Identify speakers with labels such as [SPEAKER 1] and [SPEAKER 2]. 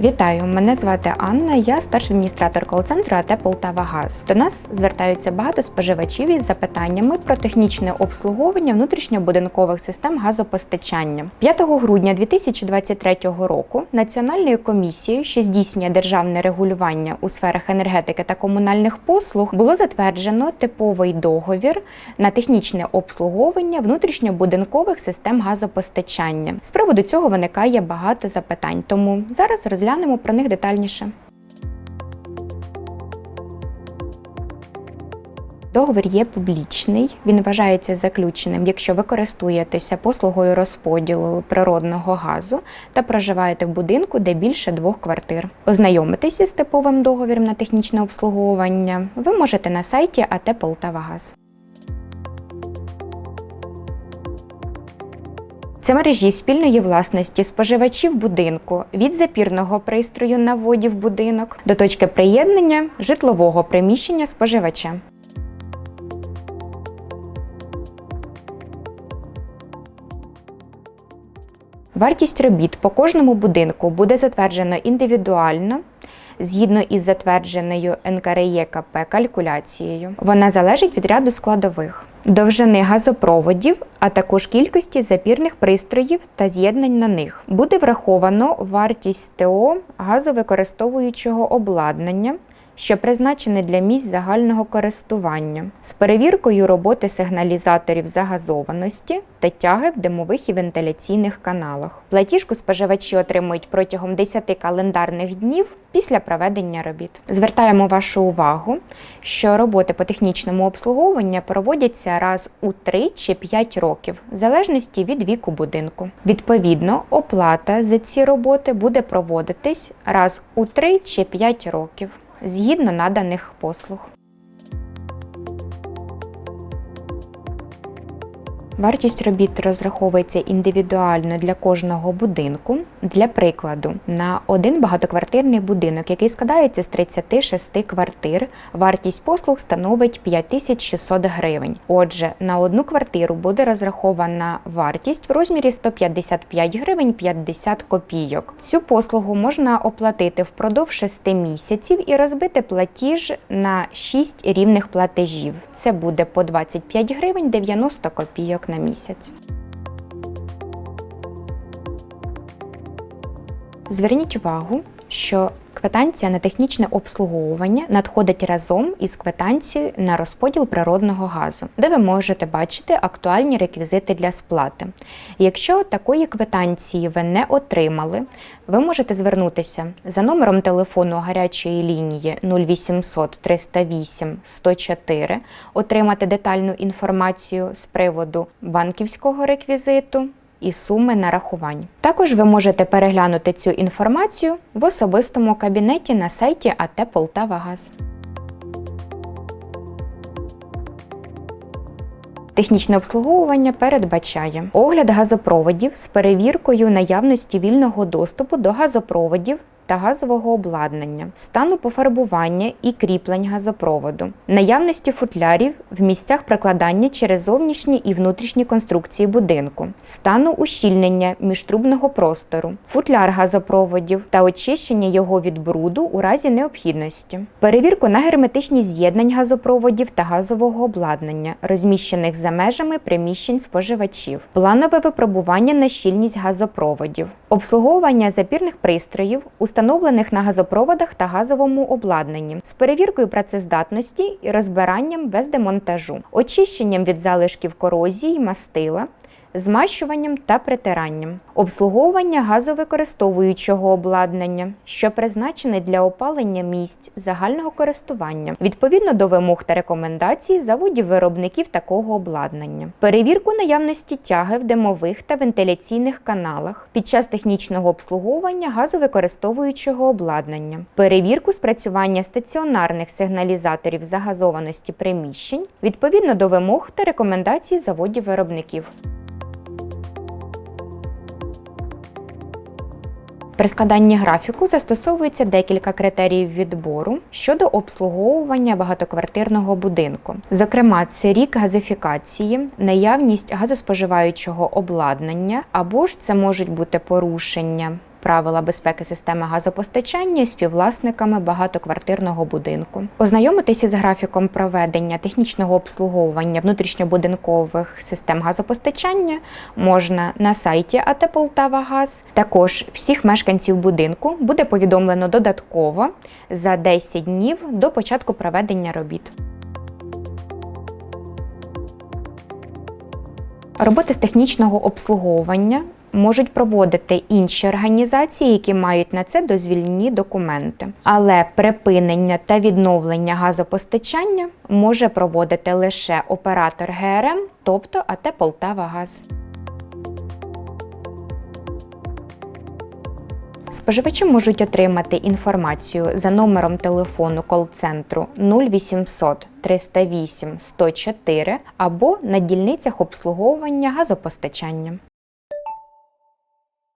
[SPEAKER 1] Вітаю, мене звати Анна. Я старший адміністратор кол-центру АТ Полтава Газ. До нас звертаються багато споживачів із запитаннями про технічне обслуговування внутрішньобудинкових систем газопостачання. 5 грудня 2023 року Національною комісією, що здійснює державне регулювання у сферах енергетики та комунальних послуг, було затверджено типовий договір на технічне обслуговування внутрішньобудинкових систем газопостачання. З приводу цього виникає багато запитань, тому зараз розглянемо про них детальніше. Договір є публічний, він вважається заключеним, якщо ви користуєтеся послугою розподілу природного газу та проживаєте в будинку, де більше двох квартир. Ознайомитися з типовим договіром на технічне обслуговування ви можете на сайті АТ Полтавагаз. Це мережі спільної власності споживачів будинку від запірного пристрою на вводі в будинок до точки приєднання житлового приміщення споживача. Вартість робіт по кожному будинку буде затверджено індивідуально згідно із затвердженою НКРЄКП калькуляцією. Вона залежить від ряду складових довжини газопроводів, а також кількості запірних пристроїв та з'єднань на них. Буде враховано вартість ТО газовикористовуючого обладнання. Що призначене для місць загального користування з перевіркою роботи сигналізаторів загазованості та тяги в димових і вентиляційних каналах. Платіжку споживачі отримують протягом 10 календарних днів після проведення робіт. Звертаємо вашу увагу, що роботи по технічному обслуговуванню проводяться раз у 3 чи 5 років, в залежності від віку будинку. Відповідно, оплата за ці роботи буде проводитись раз у 3 чи 5 років згідно наданих послуг. Вартість робіт розраховується індивідуально для кожного будинку. Для прикладу, на один багатоквартирний будинок, який складається з 36 квартир, вартість послуг становить 5600 гривень. Отже, на одну квартиру буде розрахована вартість в розмірі 155 гривень 50 копійок. Цю послугу можна оплатити впродовж 6 місяців і розбити платіж на 6 рівних платежів. Це буде по 25 гривень 90 копійок на місяць. Зверніть увагу, що квитанція на технічне обслуговування надходить разом із квитанцією на розподіл природного газу, де ви можете бачити актуальні реквізити для сплати. Якщо такої квитанції ви не отримали, ви можете звернутися за номером телефону гарячої лінії 0800 308 104, отримати детальну інформацію з приводу банківського реквізиту і суми нарахувань. Також ви можете переглянути цю інформацію в особистому кабінеті на сайті АТ Полтавагаз. Технічне обслуговування передбачає огляд газопроводів з перевіркою наявності вільного доступу до газопроводів та газового обладнання, стану пофарбування і кріплень газопроводу, наявності футлярів в місцях прикладання через зовнішні і внутрішні конструкції будинку, стану ущільнення міжтрубного простору, футляр газопроводів та очищення його від бруду у разі необхідності, перевірку на герметичність з'єднань газопроводів та газового обладнання, розміщених за межами приміщень споживачів, планове випробування на щільність газопроводів, обслуговування запірних пристроїв, встановлених на газопроводах та газовому обладнанні, з перевіркою працездатності і розбиранням без демонтажу, очищенням від залишків корозії, мастила. Змащуванням та притиранням, обслуговування газовикористовуючого обладнання, що призначене для опалення місць загального користування, відповідно до вимог та рекомендацій заводів-виробників такого обладнання, перевірку наявності тяги в димових та вентиляційних каналах під час технічного обслуговування газовикористовуючого обладнання, перевірку спрацювання стаціонарних сигналізаторів загазованості приміщень відповідно до вимог та рекомендацій заводів-виробників. При складанні графіку застосовується декілька критеріїв відбору щодо обслуговування багатоквартирного будинку. Зокрема, це рік газифікації, наявність газоспоживаючого обладнання, або ж це можуть бути порушення правила безпеки системи газопостачання співвласниками багатоквартирного будинку. Ознайомитися з графіком проведення технічного обслуговування внутрішньобудинкових систем газопостачання можна на сайті АТ Полтава Газ. Також всіх мешканців будинку буде повідомлено додатково за 10 днів до початку проведення робіт. Роботи з технічного обслуговування можуть проводити інші організації, які мають на це дозвільні документи. Але припинення та відновлення газопостачання може проводити лише оператор ГРМ, тобто АТ Полтава Газ. Споживачі можуть отримати інформацію за номером телефону кол-центру 0800 308 104 або на дільницях обслуговування газопостачання.